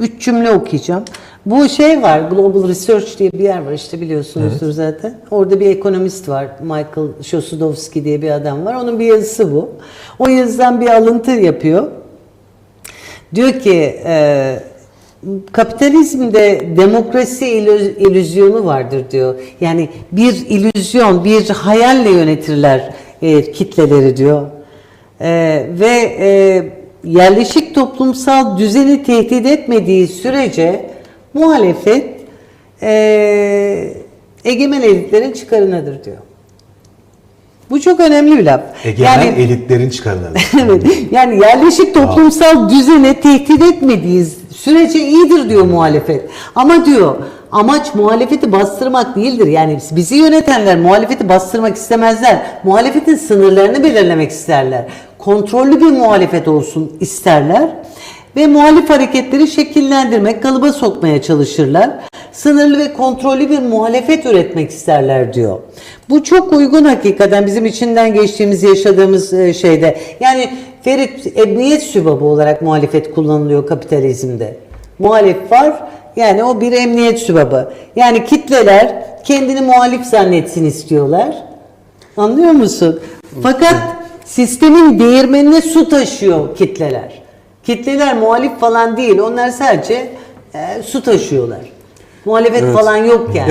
Üç cümle okuyacağım. Bu şey var, Global Research diye bir yer var işte biliyorsunuzdur zaten. Orada bir ekonomist var, Michael Shosudowski diye bir adam var. Onun bir yazısı bu. O yazıdan bir alıntı yapıyor. Diyor ki e, kapitalizmde demokrasi ilü- illüzyonu vardır diyor. Yani bir illüzyon, bir hayalle yönetirler e, kitleleri diyor. E, ve e, yerleşik toplumsal düzeni tehdit etmediği sürece muhalefet e, egemen elitlerin çıkarınadır diyor. Bu çok önemli bir laf. Egemen elitlerin çıkarına. Evet. Yani yerleşik toplumsal düzene tehdit etmediği sürece iyidir diyor muhalefet. Ama diyor amaç muhalefeti bastırmak değildir. Yani bizi yönetenler muhalefeti bastırmak istemezler. Muhalefetin sınırlarını belirlemek isterler. Kontrollü bir muhalefet olsun isterler. Ve muhalif hareketleri şekillendirmek, kalıba sokmaya çalışırlar. Sınırlı ve kontrollü bir muhalefet üretmek isterler diyor. Bu çok uygun hakikaten bizim içinden geçtiğimiz, yaşadığımız e, şeyde. Yani Ferit emniyet sübabı olarak muhalefet kullanılıyor kapitalizmde. Muhalif var, yani o bir emniyet sübabı. Yani kitleler kendini muhalif zannetsin istiyorlar. Anlıyor musun? Fakat sistemin değirmenine su taşıyor kitleler. Kitleler muhalif falan değil. Onlar sadece e, su taşıyorlar. Muhalefet falan yok yani.